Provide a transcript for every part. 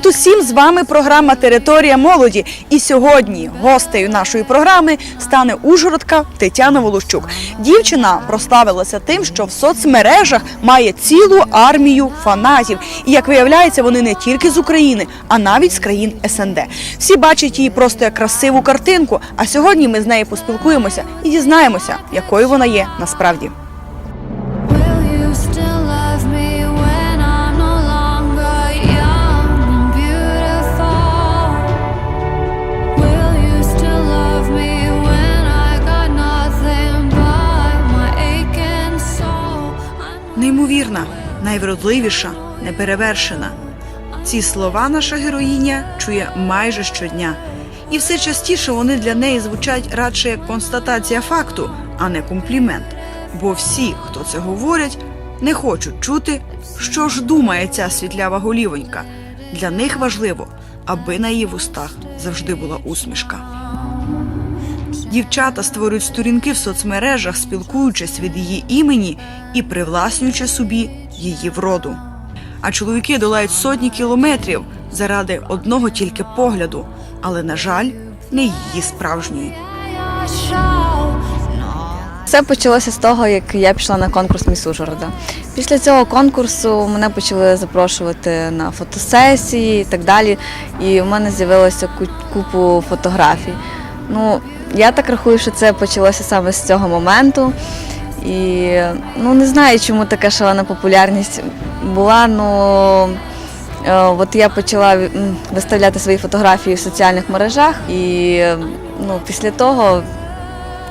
Привіт усім! З вами програма Територія молоді. І сьогодні гостею нашої програми стане Ужгородка Тетяна Волощук. Дівчина прославилася тим, що в соцмережах має цілу армію фанатів. І як виявляється, вони не тільки з України, а навіть з країн СНД. Всі бачать її просто як красиву картинку. А сьогодні ми з нею поспілкуємося і дізнаємося, якою вона є насправді. Неймовірна, найвродливіша, неперевершена. Ці слова наша героїня чує майже щодня. І все частіше вони для неї звучать радше як констатація факту, а не комплімент. Бо всі, хто це говорять, не хочуть чути, що ж думає ця світлява голівонька. Для них важливо, аби на її вустах завжди була усмішка. Дівчата створюють сторінки в соцмережах, спілкуючись від її імені і привласнюючи собі її вроду. А чоловіки долають сотні кілометрів заради одного тільки погляду, але, на жаль, не її справжньої. Все почалося з того, як я пішла на конкурс Міс Ужгорода. Після цього конкурсу мене почали запрошувати на фотосесії і так далі. І в мене з'явилося ку- купу фотографій. Ну, я так рахую, що це почалося саме з цього моменту. І ну не знаю, чому така шалена популярність була. Ну е, от я почала виставляти свої фотографії в соціальних мережах, і ну, після того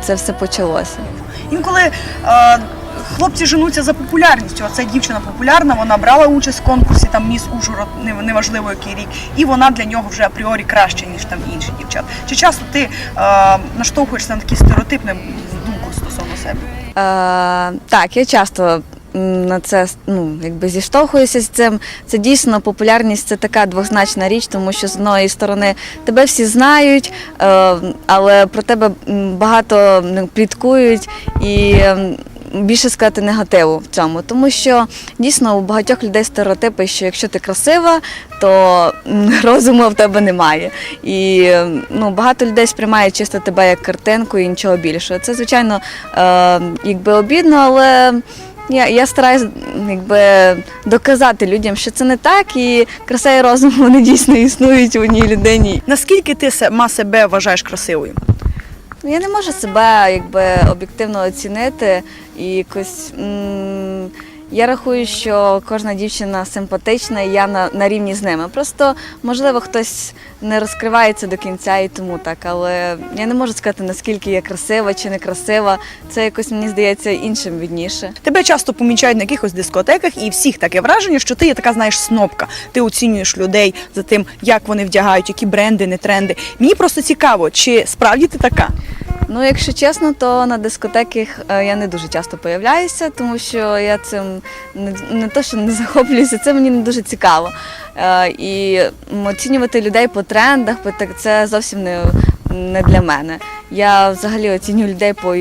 це все почалося. Інколи е, хлопці женуться за популярністю. А дівчина популярна, вона брала участь в конкурсі, там міс Ужгород, не- неважливо який рік, і вона для нього вже апріорі краще, ніж там інші дівчат. Чи часто ти е, наштовхуєшся на такі стереотипні думку стосовно себе? Е, так, я часто на це ну, якби зіштовхуюся з цим. Це дійсно популярність це така двозначна річ, тому що з одної сторони тебе всі знають, е, але про тебе багато м, пліткують і. Більше сказати негативу в цьому, тому що дійсно у багатьох людей стереотипи, що якщо ти красива, то розуму в тебе немає. І ну, багато людей сприймають чисто тебе як картинку і нічого більшого. Це, звичайно, е, якби обідно, але я, я стараюся якби, доказати людям, що це не так, і краса і розум вони дійсно існують в одній людині. Наскільки ти сама себе вважаєш красивою? Ну, Я не можу себе якби об'єктивно оцінити і якось. м, Я рахую, що кожна дівчина симпатична, і я на, на рівні з ними. Просто можливо хтось не розкривається до кінця і тому так. Але я не можу сказати, наскільки я красива чи не красива. Це якось мені здається іншим відніше. Тебе часто помічають на якихось дискотеках, і всіх таке враження, що ти є така, знаєш, снопка. Ти оцінюєш людей за тим, як вони вдягають, які бренди, не тренди. Мені просто цікаво, чи справді ти така? Ну, якщо чесно, то на дискотеках е, я не дуже часто появляюся, тому що я цим не, не то, що не захоплююся, це мені не дуже цікаво. Е, І оцінювати людей по трендах, це зовсім не, не для мене. Я взагалі оцінюю людей по,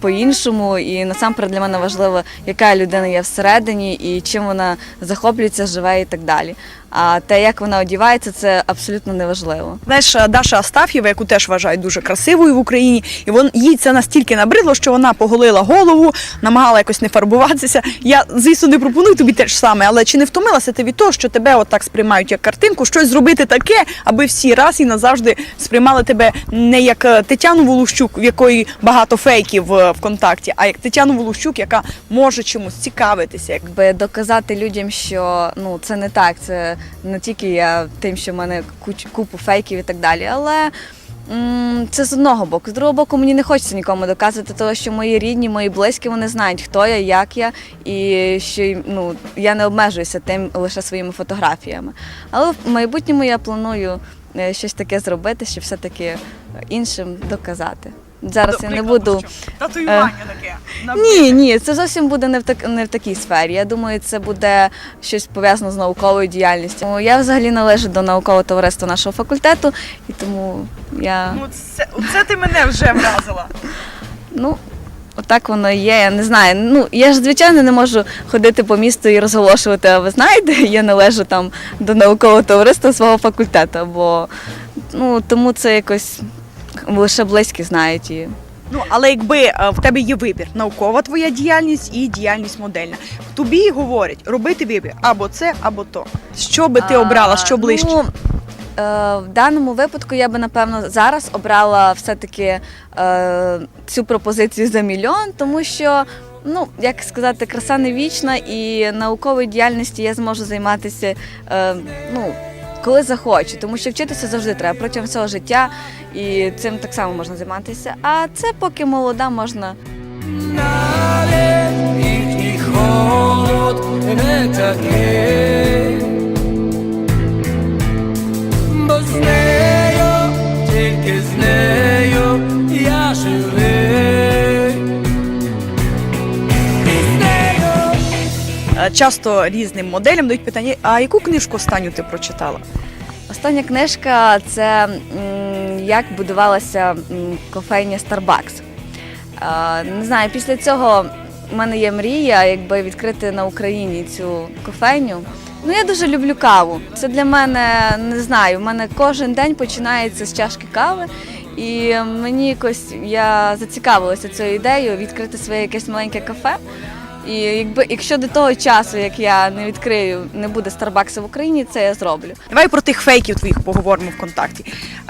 по-іншому, і насамперед для мене важливо, яка людина є всередині і чим вона захоплюється, живе і так далі. А те, як вона одівається, це абсолютно неважливо. Знаєш, Даша Астаф'єва, яку теж вважають дуже красивою в Україні, і вон їй це настільки набридло, що вона поголила голову, намагала якось не фарбуватися. Я, звісно, не пропоную тобі теж саме, але чи не втомилася ти від того, що тебе отак сприймають як картинку, щось зробити таке, аби всі раз і назавжди сприймали тебе не як е, Тетяну Волощук, в якої багато фейків е, ВКонтакті, а як Тетяну Волощук, яка може чимось цікавитися. Якби доказати людям, що ну це не так, це не тільки я тим, що в мене купу фейків і так далі, але. Це з одного боку. З другого боку, мені не хочеться нікому доказувати, того, що мої рідні, мої близькі, вони знають, хто я, як я, і що ну, я не обмежуюся тим лише своїми фотографіями. Але в майбутньому я планую щось таке зробити, щоб все-таки іншим доказати. Зараз я не буду. татуювання таке. Ні, ні, це зовсім буде не в так не в такій сфері. Я думаю, це буде щось пов'язане з науковою діяльністю. Я взагалі належу до наукового товариства нашого факультету, і тому я Ну, це, це ти мене вже вразила. ну Отак воно і є. Я не знаю. Ну я ж звичайно не можу ходити по місту і розголошувати. А ви знаєте, я належу там до наукового товариства свого факультету, бо ну тому це якось лише близькі знають і. Ну, але якби е, в тебе є вибір, наукова твоя діяльність і діяльність модельна. Тобі говорять робити вибір або це, або то. Що би ти А, обрала, що ближче? Ну, в даному випадку я би напевно зараз обрала все-таки е, цю пропозицію за мільйон, тому що. Ну, як сказати, краса не вічна, і науковою діяльністю я зможу займатися е, ну, коли захочу, тому що вчитися завжди треба протягом всього життя, і цим так само можна займатися. А це поки молода, можна навіть їхній холод не такий, з нею, тільки з нею я живий. І з нею Е, Часто різним моделям дають питання: а яку книжку останню ти прочитала? Остання книжка це як будувалася кофейня Starbucks. Не знаю, після цього в мене є мрія, якби відкрити на Україні цю кофейню. Ну, я дуже люблю каву. Це для мене не знаю. У мене кожен день починається з чашки кави. І мені якось я зацікавилася цією ідеєю відкрити своє якесь маленьке кафе. І якби якщо до того часу, як я не відкрию, не буде Старбакса в Україні, це я зроблю. Давай про тих фейків твоїх поговоримо ВКонтакті.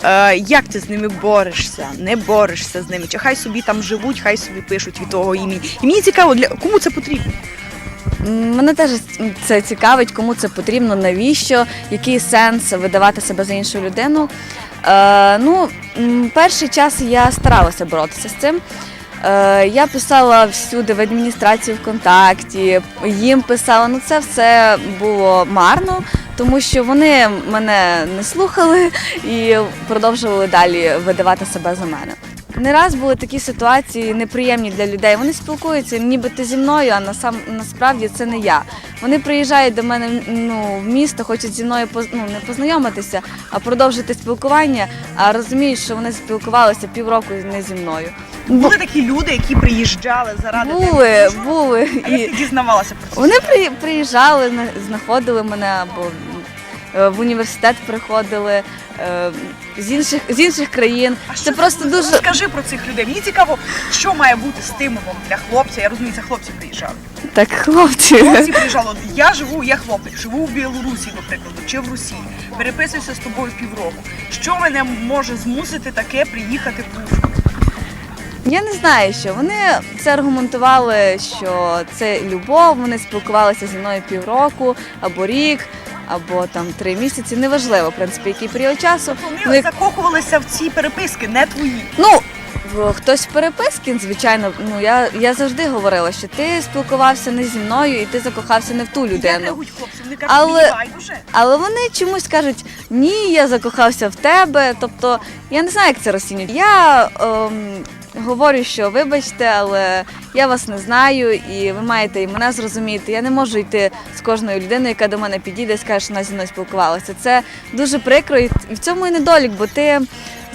Е, як ти з ними борешся, не борешся з ними? Чи хай собі там живуть, хай собі пишуть від того імені. І мені цікаво, для кому це потрібно? Мене теж це цікавить, кому це потрібно, навіщо, який сенс видавати себе за іншу людину. Е, ну, перший час я старалася боротися з цим. Е, я писала всюди в адміністрації ВКонтакті, їм писала. Ну це все було марно, тому що вони мене не слухали і продовжували далі видавати себе за мене. Не раз були такі ситуації неприємні для людей. Вони спілкуються, ніби ти зі мною, а насам насправді це не я. Вони приїжджають до мене ну, в місто, хочуть зі мною ну, не познайомитися, а продовжити спілкування, а розуміють, що вони спілкувалися півроку не зі мною. Були такі люди, які приїжджали заради Були, тебе. були. А як І ти дізнавалася про це? вони при, приїжджали, на- знаходили мене або в університет приходили е, з інших з інших країн. А що Це просто дуже Скажи про цих людей. Мені цікаво, що має бути стимулом для хлопця. Я розумію, це хлопці приїжджали. так, хлопці. Хлопці приїжджали. От Я живу, я хлопець, живу в Білорусі, до прикладу, чи в Росії. Переписуюся з тобою півроку. Що мене може змусити таке приїхати в Ужгород? Я не знаю, що вони це аргументували, що це любов. Вони спілкувалися зі мною півроку або рік, або там три місяці. Неважливо, в принципі, який період часу. Вони Вони- закохувалися в ці переписки, не твої. Ну, хтось в переписки, звичайно, ну я, я завжди говорила, що ти спілкувався не зі мною і ти закохався не в ту людину. реагують хлопці? Вони кажуть, Але-. Але вони чомусь кажуть, ні, я закохався в тебе. Тобто, я не знаю, як це розцінюють. Я ем, говорю, що вибачте, але я вас не знаю, і ви маєте і мене зрозуміти. Я не можу йти з кожною людиною, яка до мене підійде і скаже, що вона зі мною спілкувалася. Це дуже прикро, і і в цьому і недолік, бо ти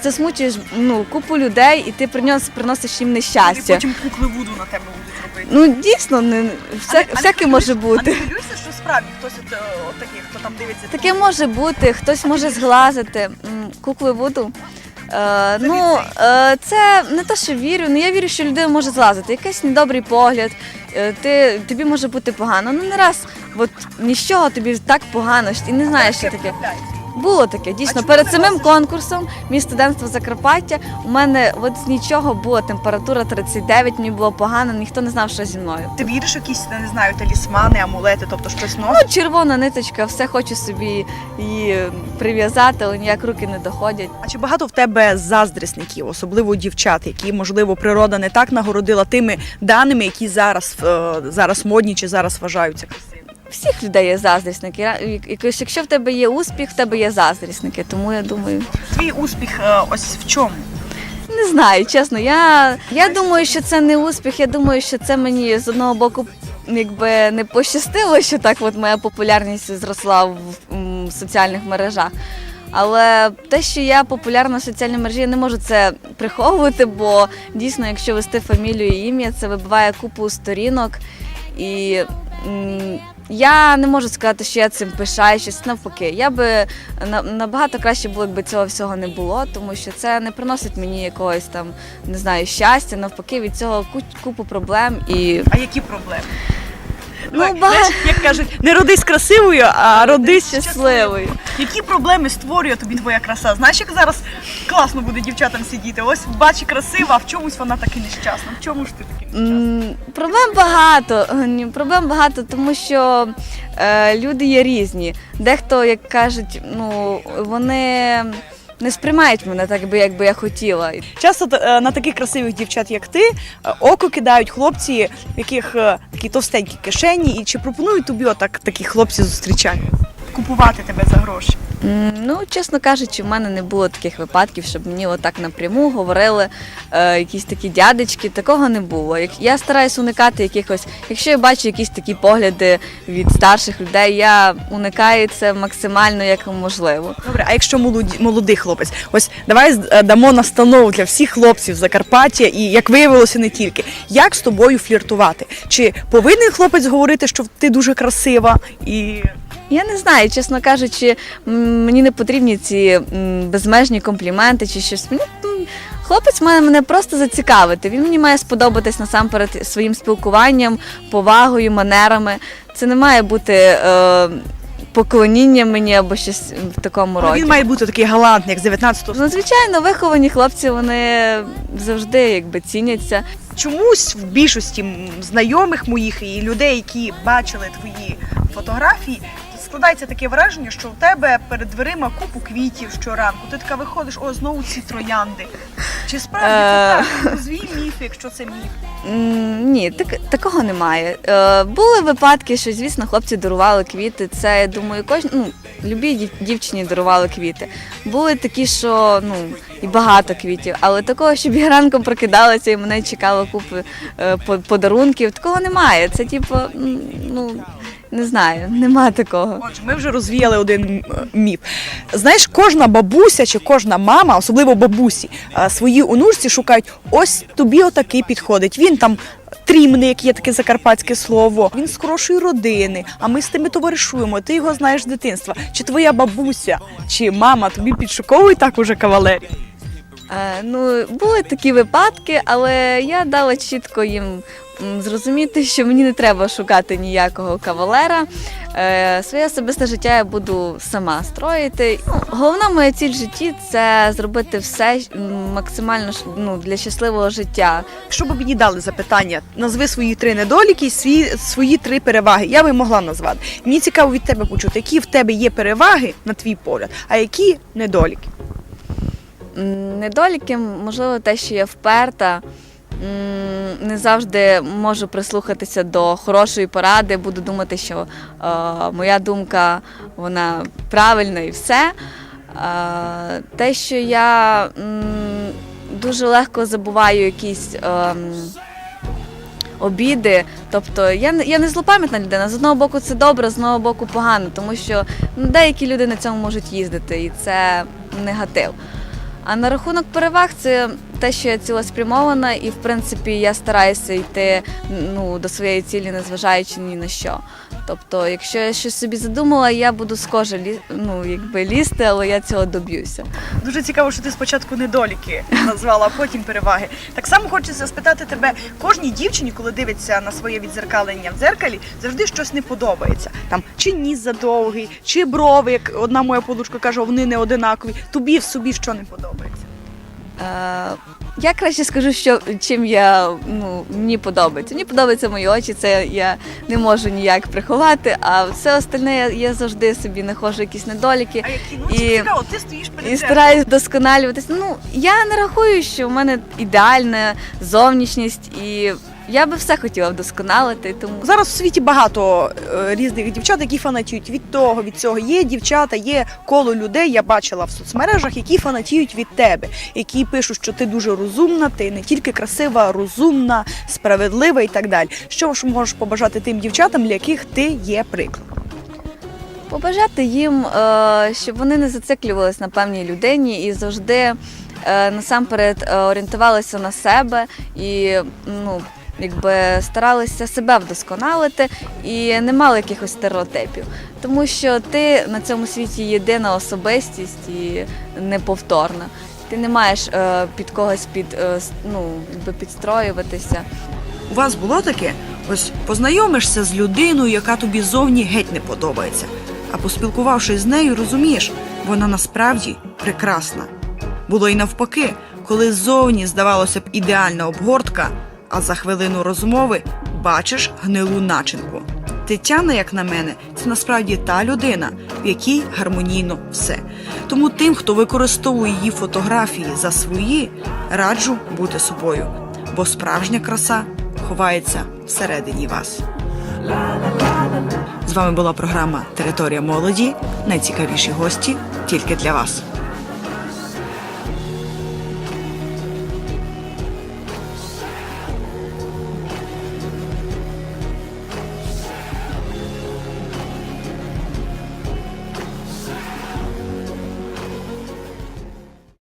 засмучуєш ну, купу людей, і ти принос, приносиш їм І нещастя. потім кукли вуду на тебе будуть робити. Ну дійсно, не вся, А а не всяке хвилюєш- може А бути. не хвилюєшся, що справді хтось от, е, от такий, хто там дивиться? Таке може бути, хтось може зглазити кукли Вуду. Е, ну, е, це не те, що вірю. Ну я вірю, що людина може злазити. Якийсь недобрий погляд, е, ти, тобі може бути погано. Ну не раз, от нічого тобі так погано, що ти не знаєш, що таке. Було таке, дійсно. Перед самим конкурсом мій студентство Закарпаття у мене от з нічого була температура 39, мені було погано, ніхто не знав, що зі мною. Ти віриш в якісь, не знаю, талісмани, амулети, тобто щось Ну, червона ниточка, все хочу собі її прив'язати, але ніяк руки не доходять. А чи багато в тебе заздрісників, особливо дівчат, які, можливо, природа не так нагородила тими даними, які зараз, е, зараз модні чи зараз вважаються красивими? Всіх людей є заздрісники. Якось, Якщо в тебе є успіх, в тебе є заздрісники. Тому я думаю, Твій успіх е, ось в чому? не знаю, чесно. Я, я думаю, що це не успіх. Я думаю, що це мені з одного боку якби не пощастило, що так от моя популярність зросла в м, соціальних мережах. Але те, що я популярна в соціальній мережі, я не можу це приховувати, бо дійсно, якщо вести фамілію і ім'я, це вибиває купу сторінок. І я не можу сказати, що я цим пишаюсь, навпаки. Я би на- набагато краще було, якби цього всього не було, тому що це не приносить мені якогось там, не знаю, щастя. Навпаки, від цього ку- купу проблем і А які проблеми? Ну, ба- знаєш, як кажуть, не родись красивою, а родись щасливою. Які проблеми створює тобі твоя краса? Знаєш, як зараз класно буде дівчатам сидіти? Ось бачи красива, а в чомусь вона таки нещасна. В чому ж ти таки нещасна? М, Проблем багато. Е, ні, Проблем багато, тому що е, люди є різні. Дехто, як кажуть, ну вони не сприймають мене так, би, як би я хотіла. Часто е, на таких красивих дівчат, як ти, е, око кидають хлопці, в яких е, такі товстенькі кишені, і чи пропонують тобі отак такі хлопці зустрічати, Купувати тебе за гроші. Ну, чесно кажучи, в мене не було таких випадків, щоб мені отак напряму говорили е, якісь такі дядечки. Такого не було. Я стараюсь уникати якихось, якщо я бачу якісь такі погляди від старших людей, я уникаю це максимально як можливо. Добре, а якщо молоді, молодий хлопець, ось давай е, дамо настанову для всіх хлопців Закарпаття, і як виявилося, не тільки як з тобою фліртувати? Чи повинен хлопець говорити, що ти дуже красива і Я не знаю, чесно кажучи, мені не потрібні ці безмежні компліменти чи щось. Мені м, хлопець має мене просто зацікавити. Він мені має сподобатись насамперед своїм спілкуванням, повагою, манерами. Це не має бути е, поклоніння мені або щось в такому роді. він має бути такий галантний, як з 19 Ну, звичайно, виховані хлопці вони завжди якби ціняться. чомусь в більшості знайомих моїх і людей, які бачили твої фотографії, складається таке враження, що у тебе перед дверима купу квітів щоранку. Ти така виходиш, о, знову ці троянди. Чи справді це Е. так? Розвій міф, якщо це міф. М, Ні, так, такого немає. Е, були випадки, що, звісно, хлопці дарували квіти. Це, я думаю, кожен, ну, любій дів- дівчині дарували квіти. Були такі, що ну, і багато квітів, але такого, щоб я ранком прокидалася і мене чекала купи е, по- подарунків, такого немає. Це типу, м, ну, не знаю, нема такого. Отже, ми вже розвіяли один міф. Знаєш, кожна бабуся чи кожна мама, особливо бабусі, свої онучці шукають, ось тобі отакий підходить. Він там. Трімний, як є таке закарпатське слово, він з хорошої родини, а ми з тими товаришуємо. Ти його знаєш з дитинства. Чи твоя бабуся, чи мама тобі підшуковують так уже кавалерів? Е, ну, були такі випадки, але я дала чітко їм зрозуміти, що мені не треба шукати ніякого кавалера. Е, своє особисте життя я буду сама строїти. Ну, головна моя ціль в житті це зробити все максимально ну, для щасливого життя. Якщо б мені дали запитання, назви свої три недоліки і свої, свої три переваги. Я би могла назвати. Мені цікаво від тебе почути, які в тебе є переваги на твій погляд, а які недоліки. Недоліки, можливо, те, що я вперта. Не завжди можу прислухатися до хорошої поради, буду думати, що е, моя думка вона правильна і все. Е, те, що я дуже легко забуваю якісь ем, обіди. Тобто я, я не злопам'ятна людина. З одного боку це добре, з одного боку погано, тому що ну, деякі люди на цьому можуть їздити, і це негатив. А на рахунок переваг це те, що я цілеспрямована, і в принципі я стараюся йти ну, до своєї цілі, незважаючи ні на що. Тобто, якщо я щось собі задумала, я буду кожи лі, ну, якби лізти, але я цього доб'юся. Дуже цікаво, що ти спочатку недоліки назвала, а потім переваги. Так само хочеться спитати тебе, кожній дівчині, коли дивиться на своє відзеркалення в дзеркалі, завжди щось не подобається. Там чи ніс задовгий, чи брови, як одна моя подружка каже, вони не одинакові. Тобі в собі що не подобається. Е, я краще скажу, що чим я ну, мені подобається. Мені подобаються мої очі, це я не можу ніяк приховати, а все остальне я, я завжди собі знаходжу якісь недоліки. А які ну І- цікаво, ти стоїш перед І стараюсь вдосконалюватись. Ну, я не рахую, що в мене ідеальна зовнішність, і я би все хотіла вдосконалити. Тому Зараз у світі багато е, різних дівчат, які фанатіють від того, від цього. Є дівчата, є коло людей. Я бачила в соцмережах, які фанатіють від тебе, які пишуть, що ти дуже розумна, ти не тільки красива, розумна, справедлива і так далі. Що ж можеш побажати тим дівчатам, для яких ти є прикладом? Побажати їм, е, щоб вони не зациклювалися на певній людині і завжди е, насамперед е, орієнтувалися на себе і ну, якби старалися себе вдосконалити і не мали якихось стереотипів. Тому що ти на цьому світі єдина особистість і неповторна. Ти не маєш е, під когось під, е, ну, якби підстроюватися. У вас було таке? Ось познайомишся з людиною, яка тобі зовні геть не подобається. А поспілкувавшись з нею, розумієш, вона насправді прекрасна. Було й навпаки, коли ззовні здавалося б ідеальна обгортка, а за хвилину розмови бачиш гнилу начинку. Тетяна, як на мене, це насправді та людина, в якій гармонійно все. Тому тим, хто використовує її фотографії за свої, раджу бути собою, бо справжня краса ховається всередині вас. З вами була програма Територія молоді. Найцікавіші гості тільки для вас.